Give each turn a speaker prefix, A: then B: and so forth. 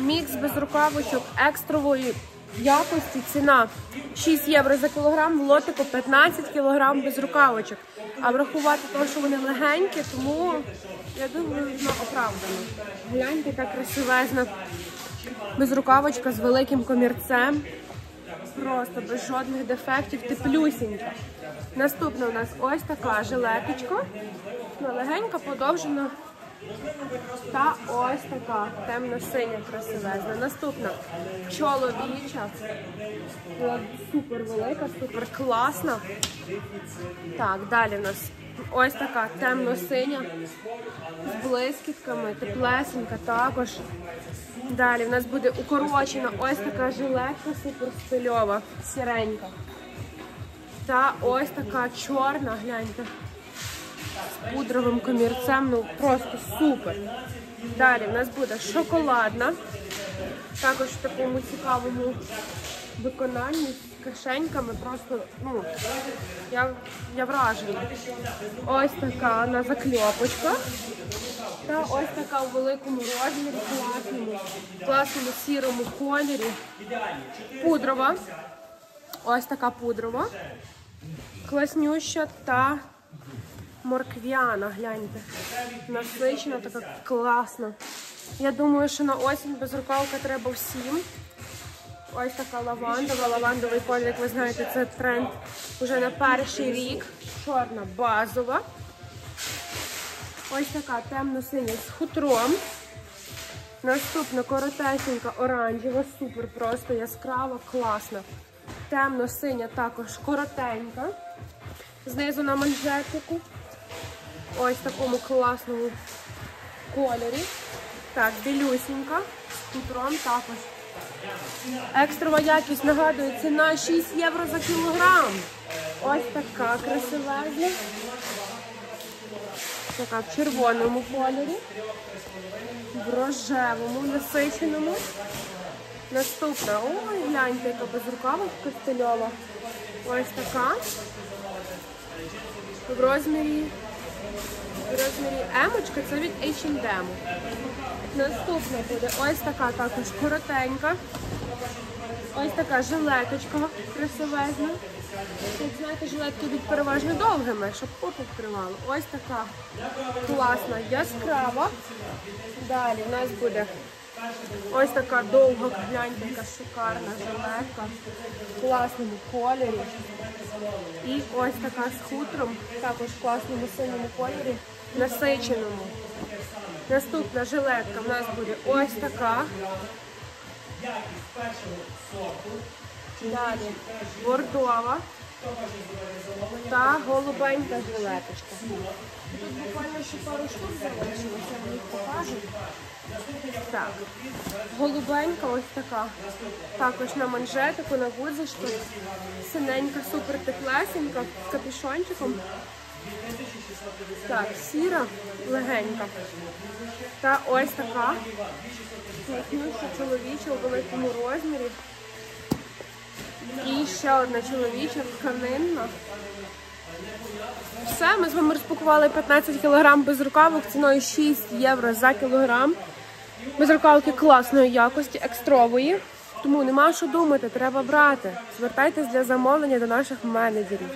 A: Мікс без рукавичок екстрової якості. Ціна 6 євро за кілограм, в лотику 15 кілограм без рукавичок. А врахувати те, що вони легенькі, тому я думаю, воно оправдано. Гляньте, яка красивезна безрукавочка з великим комірцем. Просто без жодних дефектів, теплюсінька. Наступна у нас ось така жилеточка. Легенька, подовжена. Та ось така темно-синя красивезна. Наступна чоловіча. Супер велика, супер класна. Так, далі в нас ось така темно-синя з блискітками, теплесенька також. Далі в нас буде укорочена ось така жилетка супер стильова, сіренька. Та ось така чорна, гляньте, з пудровим комірцем, ну просто супер. Далі в нас буде шоколадна, також в такому цікавому виконанні з кишеньками. Просто, ну, я, я вражена. Ось така на закльопочках. Та ось така у великому розмірі, класному, класному сірому кольорі. Пудрова. Ось така пудрова. Класнюща та морквяна, гляньте. Насичена, така класна. Я думаю, що на осінь безрукавка треба всім. Ось така лавандова. Лавандовий колір, як ви знаєте, це тренд вже на перший рік. Чорна базова. Ось така темно-синя з хутром. Наступна коротесенька оранжева, супер просто яскрава, класна. Темно-синя також коротенька. Знизу на манжетику. Ось в такому класному кольорі. Так, білюсінька. З хутром також. Екстрова якість нагадую, ціна 6 євро за кілограм. Ось така красивезна. Така в червоному кольорі, в рожевому, насиченому. Наступна, ой, гляньте, яка безрукавочка стильова. Ось така. В розмірі, в розмірі емочка, це від H&M. Наступна буде ось така також коротенька. Ось така жилеточка красивезна. Тут, знаєте, жилетки йдуть переважно довгими, щоб попу вкривало. Ось така класна, яскрава. Далі в нас буде ось така довга, гляньте, яка шикарна жилетка в класному кольорі. І ось така з хутром, також в класному синьому кольорі, насиченому. Наступна жилетка в нас буде ось така. Далі бордова та голубенька жилеточка. Тут буквально ще пару штук залишилося, я їх покажу. Так, голубенька ось така. Також на манжетику, на гудзичку. Синенька, супер теплесенька, з капюшончиком. Так, сіра, легенька. Та ось така. Класнюща чоловіча у великому розмірі. І ще одна чоловіча тканинна. Все, ми з вами розпакували 15 кг без рукавок ціною 6 євро за кілограм. Без рукавки класної якості, екстрової. Тому нема що думати, треба брати. Звертайтесь для замовлення до наших менеджерів.